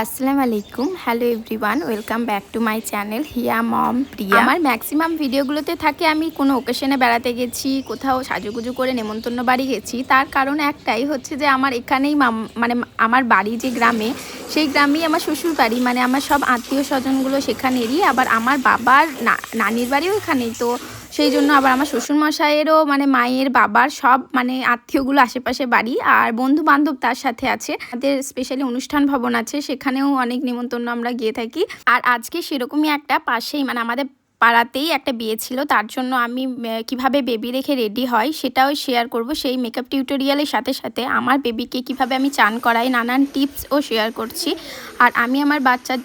আসসালামু আলাইকুম hello everyone welcome back to my channel হিয়া মম প্রিয়া আমার ম্যাক্সিমাম ভিডিওগুলোতে থাকে আমি কোনো ওকেশনে বেড়াতে গেছি, কোথাও সাজুগুজু করে নেমন্তন্ন বাড়ি গেছি। তার কারণ একটাই হচ্ছে যে আমার এখানেই মানে আমার বাড়ি যে গ্রামে, সেই গ্রামেই আমার শ্বশুর বাড়ি মানে আমার সব আত্মীয় স্বজনগুলো সেখানেরই। আবার আমার বাবার নানির বাড়িও এখানেই। তো সেই জন্য আবার আমার শ্বশুরমশাইয়েরও মানে মায়ের বাবার সব মানে আত্মীয়গুলো আশেপাশে বাড়ি আর বন্ধু বান্ধব তার সাথে আছে। তাদের স্পেশালি অনুষ্ঠান ভবন আছে, সেখানেও অনেক নিমন্ত্রণ আমরা গিয়ে থাকি। আর আজকে সেরকমই একটা পাশেই মানে আমাদের পাড়াতেই একটা বিয়ে ছিল, তার জন্য আমি কীভাবে বেবি রেখে রেডি হয় সেটাও শেয়ার করব সেই মেকআপ টিউটোরিয়ালের সাথে সাথে। আমার বেবিকে কীভাবে আমি চান করাই, নানান টিপসও শেয়ার করছি। আর আমি আমার বাচ্চার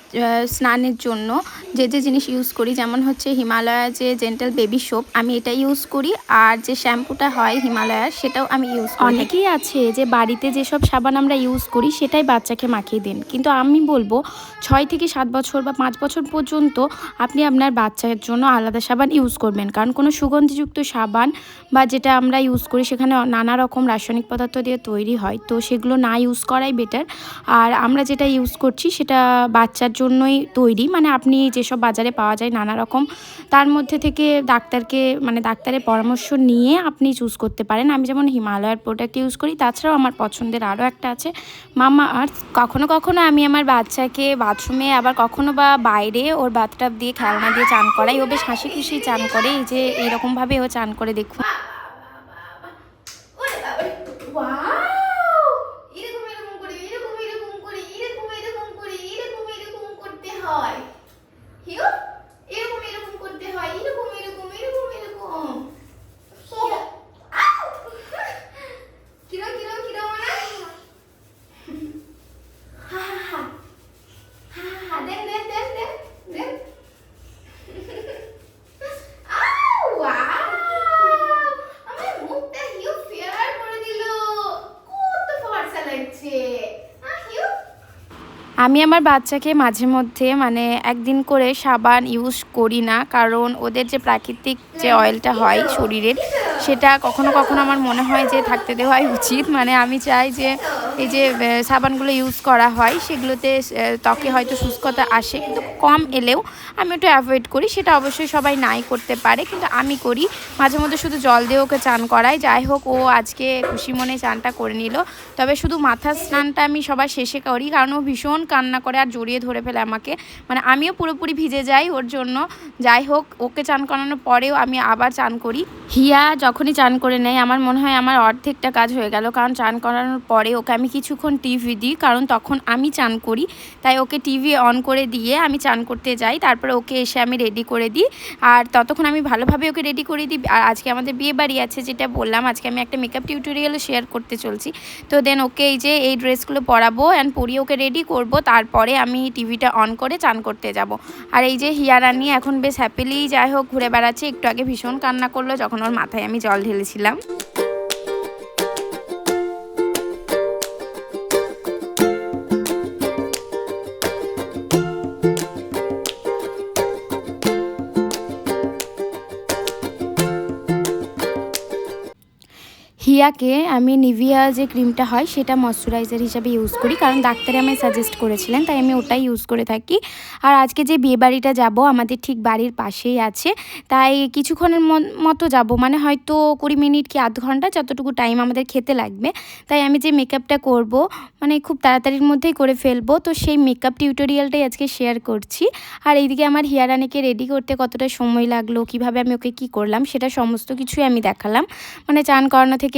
স্নানের জন্য যে যে জিনিস ইউজ করি, যেমন হচ্ছে হিমালয়া যে জেন্টাল বেবি সোপ আমি এটা ইউজ করি। আর যে শ্যাম্পুটা হয় হিমালয়ার, সেটাও আমি ইউজ করি। অনেকেই আছে যে, বাড়িতে যেসব সাবান আমরা ইউজ করি, সেটাই বাচ্চাকে মাখিয়ে দিন। কিন্তু আমি বলব, ছয় থেকে সাত বছর বা পাঁচ বছর পর্যন্ত আপনি আপনার বাচ্চার জন্য আলাদা সাবান ইউজ করবেন। কারণ কোনো সুগন্ধিযুক্ত সাবান বা যেটা আমরা ইউজ করি, সেখানে নানা রকম রাসায়নিক পদার্থ দিয়ে তৈরি হয়। তো সেগুলো না ইউজ করাই বেটার আর আমরা যেটা ইউজ করছি, সেটা বাচ্চার জন্যই তৈরি। মানে আপনি যেসব বাজারে পাওয়া যায় নানা রকম, তার মধ্যে থেকে ডাক্তারকে মানে ডাক্তারের পরামর্শ নিয়ে আপনি চুজ করতে পারেন। আমি যেমন হিমালয়ার প্রোডাক্ট ইউজ করি, তাছাড়াও আমার পছন্দের আরও একটা আছে, মামা আর্থ। কখনো কখনো আমি আমার বাচ্চাকে বাথরুমে আবার কখনো বা বাইরে ওর বাথটাব দিয়ে খেলনা দিয়ে চান করাই ও বেশ হাসি খুশি চান করে। এই যে এরকমভাবে ও চান করে দেখুন ওরে বাবারে ওয়াও এরকম এরকম করে এরকম এরকম করে এরকম এরকম করে এরকম এরকম করতে হয় হিউ এরকম এরকম করতে হয় এরকম এরকম এরকম এরকম আউ! কিরম কিরম কিরম না হা হা হা হা হা হা দেন দেন দেন দেন দেন আউ, ওয়াও! আমার মুখটা হিউ ফেয়ার করে দিল কত ফর্সা লাগছে আহ, হিউ আমি আমার বাচ্চাকে মাঝে মধ্যে মানে একদিন করে সাবান ইউজ করি না, কারণ ওদের যে প্রাকৃতিক যে অয়েলটা হয় শরীরের, সেটা কখনো কখনো আমার মনে হয় যে থাকতে দেওয়াই উচিত। মানে আমি চাই যে এই যে সাবানগুলো ইউজ করা হয়, সেগুলোতে ত্বকে হয়তো শুষ্কতা আসে, কিন্তু কম এলেও আমি একটু অ্যাভয়েড করি, সেটা অবশ্যই সবাই নাই করতে পারে, কিন্তু আমি করি। মাঝে মধ্যে শুধু জল দিয়ে ওকে চান করাই। যাই হোক, ও আজকে খুশি মনে চানটা করে নিল। তবে শুধু মাথার স্নানটা আমি সবার শেষে করি, কারণ ও ভীষণ কান্না করে আর জড়িয়ে ধরে ফেলে আমাকে। মানে আমিও পুরোপুরি ভিজে যাই ওর জন্য। যাই হোক, ওকে চান করানোর পরেও আমি আবার চান করি। হিয়া যখনই চান করে নেয়, আমার মনে হয় আমার অর্ধেকটা কাজ হয়ে গেল। কারণ চান করানোর পরে ওকে আমি কিছুক্ষণ টিভি দিই, কারণ তখন আমি চান করি। তাই ওকে টিভি অন করে দিয়ে আমি চান করতে যাই। তারপরে ওকে এসে আমি রেডি করে দিই। আর ততক্ষণ আমি ভালোভাবে ওকে রেডি করে দিই। আর আজকে আমাদের বিয়ে বাড়ি আছে যেটা বললাম, আজকে আমি একটা মেকআপ টিউটোরিয়ালও শেয়ার করতে চলছি। তো দেন ওকে এই যে এই ড্রেসগুলো পরাবো অ্যান্ড পরিয়ে ওকে রেডি করব। তারপরে আমি টিভিটা অন করে চান করতে যাব। আর এই যে হিয়া রানী এখন বেশ হ্যাপিলি যাই হোক ঘুরে বেড়াচ্ছে, একটু আগে ভীষণ কান্না করল, যখন ওর মাথায় আমি জল ঢেলেছিলাম। হিয়াকে আমি নিভিয়া যে ক্রিমটা হয় সেটা ময়শ্চারাইজার হিসাবে ইউজ করি, কারণ ডাক্তারে আমায় সাজেস্ট করেছিলেন, তাই আমি ওটাই ইউজ করে থাকি। আর আজকে যে বিয়ে বাড়িটা যাব, আমাদের ঠিক বাড়ির পাশেই আছে, তাই কিছুক্ষণের মতো যাব। মানে হয়তো কুড়ি মিনিট কি আধ ঘণ্টা যতটুকু টাইম আমাদের খেতে লাগবে, তাই আমি যে মেকআপটা করব মানে খুব তাড়াতাড়ির মধ্যেই করে ফেলব। তো সেই মেকআপ টিউটোরিয়ালটাই আজকে শেয়ার করছি। আর এইদিকে আমার হিয়ারানিকে রেডি করতে কতটা সময় লাগল, কীভাবে আমি ওকে কী করলাম, সেটা সমস্ত কিছুই আমি দেখালাম। মানে চান করানো থেকে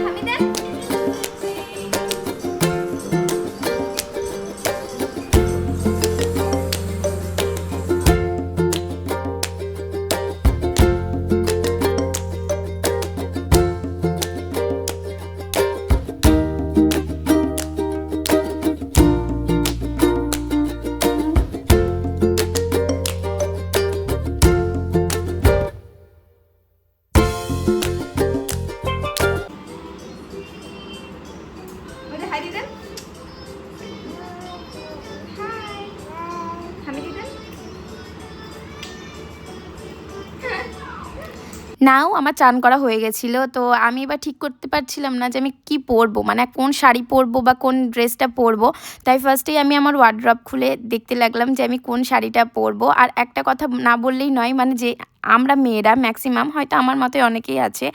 নাও, আমার চান করা হয়ে গেছিল। তো আমি এবার ঠিক করতে পারছিলাম না যে আমি কি পরবো মানে কোন শাড়ি পরবো বা কোন ড্রেসটা পরবো। তাই ফার্স্টেই আমি আমার ওয়ার্ড্রপ খুলে দেখতে লাগলাম যে আমি কোন শাড়িটা পরবো। আর একটা কথা না বললেই নয় মানে যে আমরা মেয়েরা ম্যাক্সিমাম হয়তো আমার মতে অনেকেই আছে,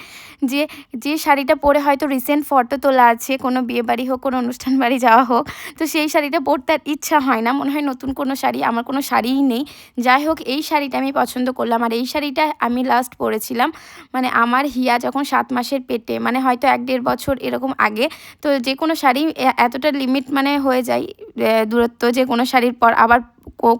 যে যে শাড়িটা পরে হয়তো রিসেন্ট ফটো তোলা আছে, কোনো বিয়ে বাড়ি হোক, কোনো অনুষ্ঠান বাড়ি যাওয়া হোক, তো সেই শাড়িটা পরতে আর ইচ্ছা হয় না। মনে হয় নতুন কোনো শাড়ি, আমার কোনো শাড়িই নেই। যাই হোক, এই শাড়িটা আমি পছন্দ করলাম। আর এই শাড়িটা আমি লাস্ট পরেছিলাম। মানে আমার হিয়া যখন সাত মাসের পেটে মানে হয়তো এক দেড় বছর এরকম আগে, তো যে কোনো শাড়ি এতটা লিমিট মানে হয়ে যায় দূরত্ব যে কোনো শাড়ির পর আবার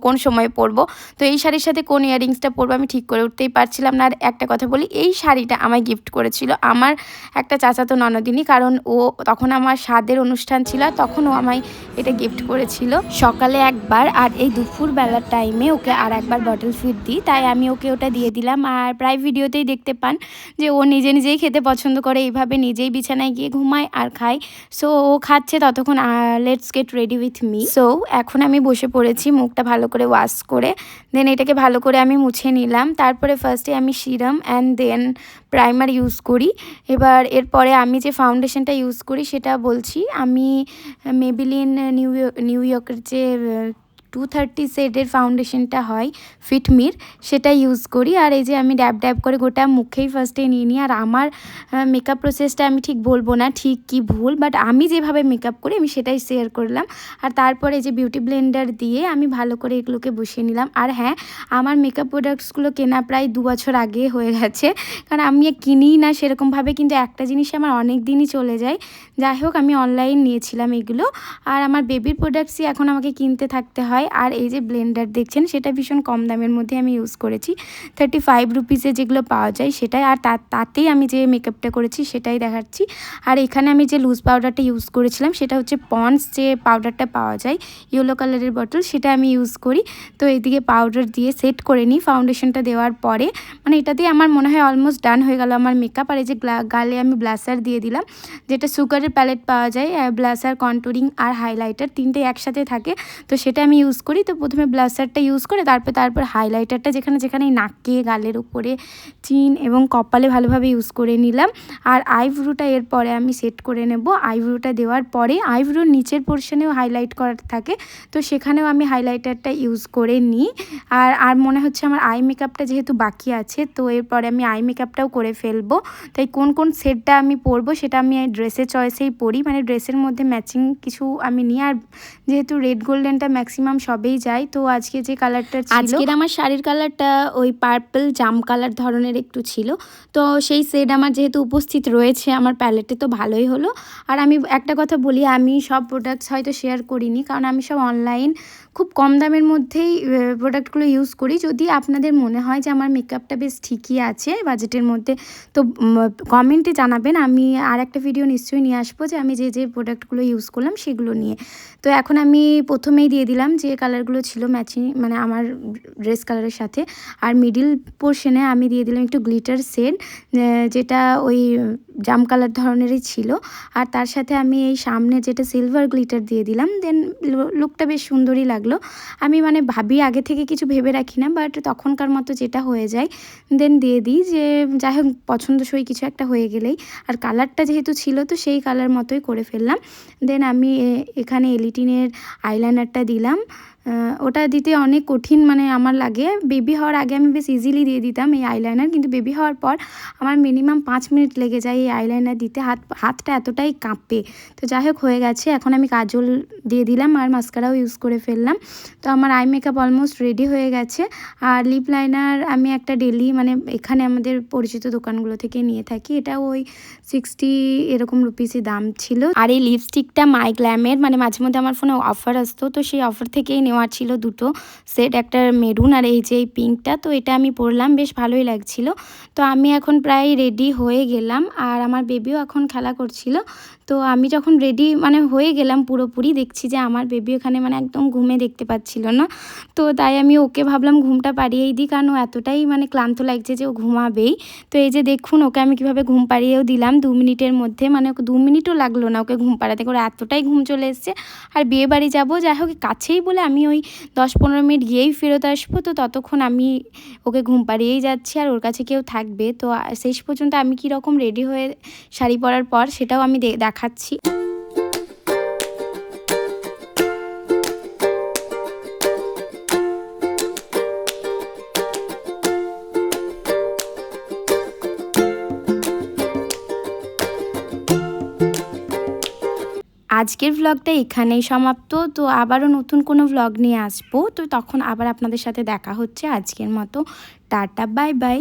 কোন সময় পরবো। তো এই শাড়ির সাথে কোন ইয়ারিংসটা পরবো আমি ঠিক করে উঠতেই পারছিলাম না। আর একটা কথা বলি, এই শাড়িটা আমায় গিফট করেছিল আমার একটা চাচাতো ননদিনী, কারণ ও তখন আমার স্বাদের অনুষ্ঠান ছিল, তখন ও আমায় এটা গিফট করেছিল সকালে একবার। আর এই দুপুর বেলার টাইমে ওকে আর একবার বটল ফিট দিই, তাই আমি ওকে ওটা দিয়ে দিলাম। আর প্রায় ভিডিওতেই দেখতে পান যে ও নিজে নিজেই খেতে পছন্দ করে, এইভাবে নিজেই বিছানায় গিয়ে ঘুমায় আর খায়। সো ও খাচ্ছে ততক্ষণ let's get ready with me so এখন আমি বসে পড়েছি মুখটা ভালো করে ওয়াশ করে দেন এটাকে ভালো করে আমি মুছে নিলাম। তারপরে ফার্স্টে আমি serum and then primer use করি। এবার এরপরে আমি যে ফাউন্ডেশনটা ইউজ করি সেটা বলছি, আমি মেবিলিন নিউ নিউ ইয়র্কের যে টু থার্টি শেডের ফাউন্ডেশনটা হয় ফিটমির সেটা ইউজ করি। আর এই যে আমি ড্যাব ড্যাব করে গোটা মুখেই ফার্স্টে নিয়ে নিই। আর আমার মেকআপ প্রসেসটা আমি ঠিক বলব না, ঠিক কি ভুল বাট আমি যেভাবে মেকআপ করি, আমি সেটাই শেয়ার করলাম। আর তারপরে এই যে বিউটি ব্লেন্ডার দিয়ে আমি ভালো করে এগুলোকে বসিয়ে নিলাম। আর হ্যাঁ আমার মেকআপ প্রোডাক্টসগুলো কেনা প্রায় দু বছর আগে হয়ে গেছে। কারণ আমি কিনি না সেরকমভাবে, কিন্তু একটা জিনিস আমার অনেক দিনই চলে যায়। যাই হোক, আমি অনলাইন নিয়েছিলাম এগুলো। আর আমার বেবির প্রোডাক্টসই এখন আমাকে কিনতে থাকতে হয়। আর এই যে ব্লেন্ডার দেখছেন, সেটা ভীষণ কম দামের মধ্যে আমি ইউজ করেছি। থার্টি ফাইভ রুপিসে যেগুলো পাওয়া যায়, সেটাই। আর তাতেই আমি যে মেকআপটা করেছি, সেটাই দেখাচ্ছি। আর এখানে আমি যে লুজ পাউডারটা ইউজ করেছিলাম, সেটা হচ্ছে পন্স যে পাউডারটা পাওয়া যায় ইয়েলো কালারের বটল সেটা আমি ইউজ করি। তো এদিকে পাউডার দিয়ে সেট করে নিই ফাউন্ডেশনটা দেওয়ার পরে। মানে এটা দিয়ে আমার মনে হয় অলমোস্ট ডান হয়ে গেল আমার মেকআপ আর এই যে গালে আমি ব্লাসার দিয়ে দিলাম, যেটা সুগারের প্যালেট পাওয়া যায় ব্লাসার কন্টুরিং আর হাইলাইটার তিনটে একসাথে থাকে। তো সেটা আমি ইউজ করি। তো প্রথমে ব্লাসারটা ইউজ করে তারপর তারপর হাইলাইটারটা যেখানে যেখানে নাকে, গালের উপরে চিন এবং কপালে ভালোভাবে ইউজ করে নিলাম। আর আইব্রুটা এরপরে আমি সেট করে নেব। আইব্রুটা দেওয়ার পরে আইব্রুর নিচের পোর্শনেও হাইলাইট করার থাকে। তো সেখানেও আমি হাইলাইটারটা ইউজ করে নিই। আর আর মনে হচ্ছে আমার আই মেকআপটা যেহেতু বাকি আছে, তো এরপরে আমি আই মেকআপটাও করে ফেলব। তাই কোন কোন সেটটা আমি পরবো সেটা আমি ড্রেসের চয়েসেই পরি। মানে ড্রেসের মধ্যে ম্যাচিং কিছু আমি নিই। আর যেহেতু রেড গোল্ডেনটা ম্যাক্সিমাম সবেই যায়। তো আজকে যে কালারটা আজকের আমার শাড়ির কালারটা ওই পার্পল জাম কালার ধরনের একটু ছিল। তো সেই সেট আমার যেহেতু উপস্থিত রয়েছে আমার প্যালেটে তো ভালোই হলো। আর আমি একটা কথা বলি, আমি সব প্রোডাক্টস হয়তো শেয়ার করিনি, কারণ আমি সব অনলাইন খুব কম দামের মধ্যেই প্রোডাক্টগুলো ইউজ করি। যদি আপনাদের মনে হয় যে আমার মেকআপটা বেশ ঠিকই আছে বাজেটের মধ্যে, তো কমেন্টে জানাবেন। আমি আর একটা ভিডিও নিশ্চয়ই নিয়ে আসব যে আমি যে যে প্রোডাক্টগুলো ইউজ করলাম সেগুলো নিয়ে। তো এখন আমি প্রথমেই দিয়ে দিলাম যে কালারগুলো ছিল ম্যাচিং মানে আমার ড্রেস কালারের সাথে। আর মিডিল পোর্শনে আমি দিয়ে দিলাম একটু গ্লিটার সেট যেটা ওই জাম কালার ধরনেরই ছিল। আর তার সাথে আমি এই সামনে যেটা সিলভার গ্লিটার দিয়ে দিলাম দেন লুকটা বেশ সুন্দরই লাগল। আমি মানে ভাবি আগে থেকে কিছু ভেবে রাখি না বাট তখনকার মতো যেটা হয়ে যায় দেন দিয়ে দিই যে, যাই হোক, পছন্দসই কিছু একটা হয়ে গেলেই। আর কালারটা যেহেতু ছিল, তো সেই কালার মতোই করে ফেললাম। দেন আমি এখানে এলিটিনের আইলাইনারটা দিলাম। ওটা দিতে অনেক কঠিন মানে আমার লাগে। বেবি হওয়ার আগে আমি বেশ ইজিলি দিয়ে দিতাম এই আইলাইনার কিন্তু বেবি হওয়ার পর আমার মিনিমাম পাঁচ মিনিট লেগে যায় এই আইলাইনার দিতে। হাত, হাতটা এতটাই কাঁপে। তো যাই হোক হয়ে গেছে। এখন আমি কাজল দিয়ে দিলাম আর মাস্কারাও ইউজ করে ফেললাম। তো আমার আই মেকআপ অলমোস্ট রেডি হয়ে গেছে। আর লিপ লাইনার আমি একটা ডেলি মানে এখানে আমাদের পরিচিত দোকানগুলো থেকে নিয়ে থাকি। এটা ওই সিক্সটি এরকম রুপিসই দাম ছিল। আর এই লিপস্টিকটা মাই গ্ল্যামের মানে মাঝে মধ্যে আমার ফোনে অফার আসতো। তো সেই অফার থেকেই নেওয়া ছিল দুটো সেট একটা মেরুন আর এই যে এই পিঙ্কটা তো এটা আমি পরলাম, বেশ ভালোই লাগছিল। তো আমি এখন প্রায় রেডি হয়ে গেলাম, আর আমার বেবিও এখন খেলা করছিল। তো আমি যখন রেডি মানে হয়ে গেলাম পুরোপুরি, দেখছি যে আমার বেবি ওখানে মানে একদম ঘুমে দেখতে পাচ্ছিল না। তো তাই আমি ওকে ভাবলাম ঘুমটা পাড়িয়েই দিই, কারণ ও এতটাই মানে ক্লান্ত লাগছে যে ও ঘুমাবেই। তো এই যে দেখুন, ওকে আমি কীভাবে ঘুম পাড়িয়েও দিলাম দু মিনিটের মধ্যে। মানে ওকে দু মিনিটও লাগল না ওকে ঘুম পাড়াতে, করে এতটাই ঘুম চলে এসছে। আর বিয়ে বাড়ি যাব, যাই হোক, কাছেই বলে আমি ওই দশ পনেরো মিনিট গিয়েই ফেরত আসব। তো ততক্ষণ আমি ওকে ঘুম পাড়িয়েই যাচ্ছি, আর ওর কাছে কেউ থাকবে। তো শেষ পর্যন্ত আমি কীরকম রেডি হয়ে শাড়ি পরার পর, সেটাও আমি দে- দেখাচ্ছি। আজকের ভ্লগটা এখানেই সমাপ্ত। তো আবারও নতুন কোনো ভ্লগ নিয়ে আসব। তো তখন আবার আপনাদের সাথে দেখা হচ্ছে আজকের মতো। Tata, bye bye.